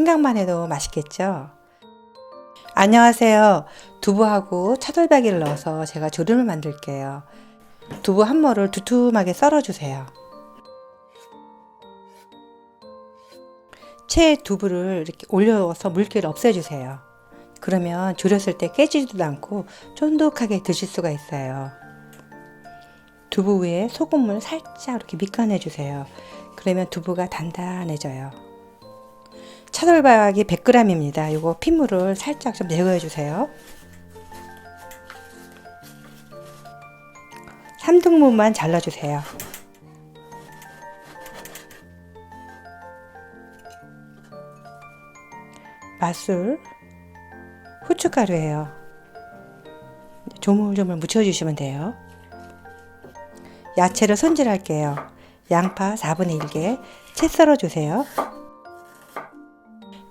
생각만 해도 맛있겠죠? 안녕하세요. 두부하고 차돌박이를 넣어서 제가 조림을 만들게요. 두부 한 모를 두툼하게 썰어주세요. 채 두부를 이렇게 올려서 물기를 없애주세요. 그러면 졸였을 때 깨지지도 않고 쫀득하게 드실 수가 있어요. 두부 위에 소금을 살짝 이렇게 밑간해 주세요. 그러면 두부가 단단해져요. 차돌박이 100g입니다. 이거 핏물을 살짝 좀 제거해 주세요. 3등분만 잘라주세요. 맛술, 후춧가루예요. 조물조물 묻혀주시면 돼요. 야채를 손질할게요. 양파 4분의 1개, 채 썰어주세요.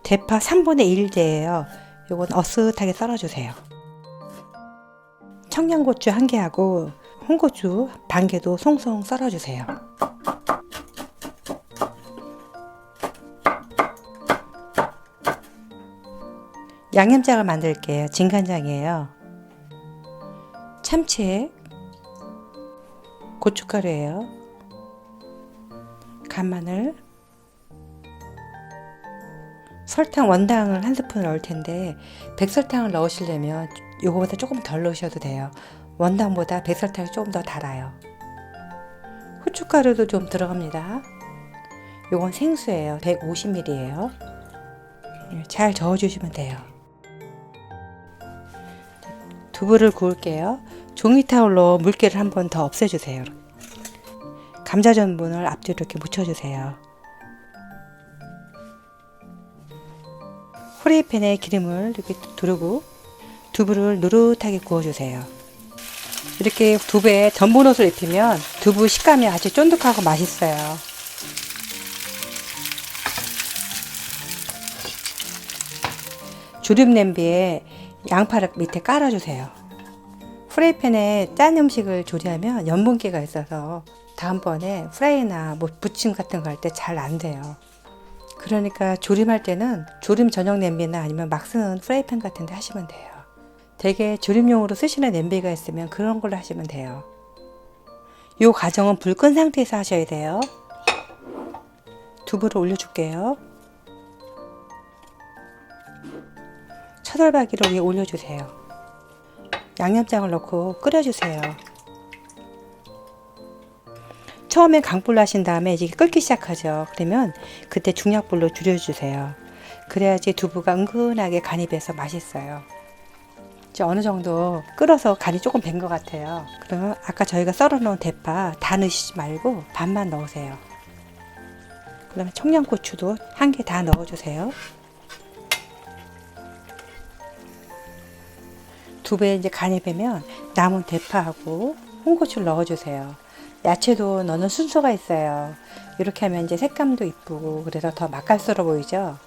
대파 3분의 1개예요. 요건 어슷하게 썰어주세요. 청양고추 1개하고 홍고추 반 개도 송송 썰어주세요. 양념장을 만들게요. 진간장이에요. 참치, 고춧가루예요. 간마늘, 설탕 원당을 한 스푼 넣을 텐데 백설탕을 넣으시려면 요거보다 조금 덜 넣으셔도 돼요. 원당보다 백설탕이 조금 더 달아요. 후춧가루도 좀 들어갑니다. 요건 생수예요. 150ml예요. 잘 저어주시면 돼요. 두부를 구울게요. 종이타올로 물기를 한 번 더 없애주세요. 감자 전분을 앞뒤로 이렇게 묻혀주세요. 프라이팬에 기름을 이렇게 두르고 두부를 노릇하게 구워주세요. 이렇게 두부에 전분옷을 입히면 두부 식감이 아주 쫀득하고 맛있어요. 조림 냄비에 양파를 밑에 깔아주세요. 프라이팬에 짠 음식을 조리하면 염분기가 있어서 다음번에 프라이나 뭐 부침 같은 거 할 때 잘 안 돼요. 그러니까 조림할 때는 조림 전용 냄비나 아니면 막 쓰는 프라이팬 같은 데 하시면 돼요. 대개 조림용으로 쓰시는 냄비가 있으면 그런 걸로 하시면 돼요. 이 과정은 불 끈 상태에서 하셔야 돼요. 두부를 올려줄게요. 차돌박이를 위에 올려주세요. 양념장을 넣고 끓여주세요. 처음엔 강불로 하신 다음에 이제 끓기 시작하죠. 그러면 그때 중약불로 줄여주세요. 그래야지 두부가 은근하게 간이 배서 맛있어요. 이제 어느 정도 끓어서 간이 조금 밴것 같아요. 그러면 아까 저희가 썰어놓은 대파 다 넣으시지 말고 반만 넣으세요. 그 다음에 청양고추도 한 개 다 넣어주세요. 두부에 이제 간이 배면 남은 대파하고 홍고추를 넣어주세요. 야채도 넣는 순서가 있어요. 이렇게 하면 이제 색감도 이쁘고 그래서 더 맛깔스러워 보이죠.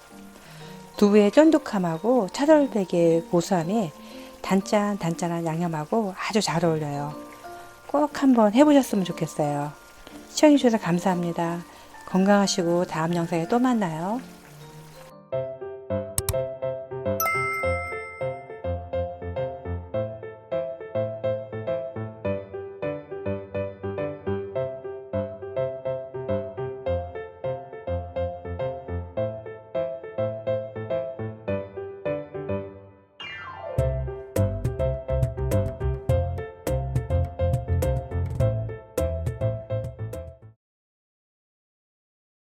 두부의 쫀득함하고 차돌백의 고소함이 단짠 단짠한 양념하고 아주 잘 어울려요. 꼭 한번 해보셨으면 좋겠어요. 시청해주셔서 감사합니다. 건강하시고 다음 영상에 또 만나요.